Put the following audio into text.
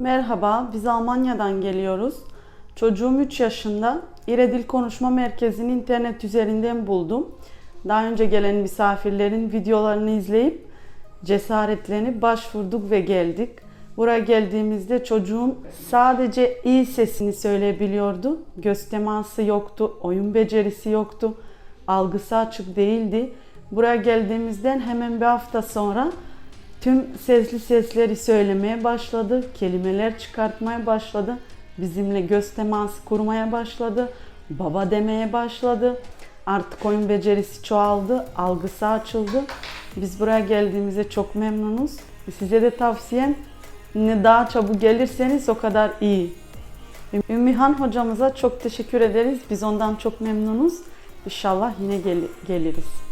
Merhaba, biz Almanya'dan geliyoruz. Çocuğum 3 yaşında. İredil Konuşma Merkezi'ni internet üzerinden buldum. Daha önce gelen misafirlerin videolarını izleyip cesaretlenip başvurduk ve geldik. Buraya geldiğimizde çocuğum sadece iyi sesini söyleyebiliyordu. Göz teması yoktu, oyun becerisi yoktu, algısı açık değildi. Buraya geldiğimizden hemen bir hafta sonra tüm sesli sesleri söylemeye başladı, kelimeler çıkartmaya başladı, bizimle göz teması kurmaya başladı, baba demeye başladı. Artık oyun becerisi çoğaldı, algısı açıldı. Biz buraya geldiğimizde çok memnunuz. Size de tavsiyem ne daha çabuk gelirseniz o kadar iyi. Ümmühan hocamıza çok teşekkür ederiz. Biz ondan çok memnunuz. İnşallah yine gel- geliriz.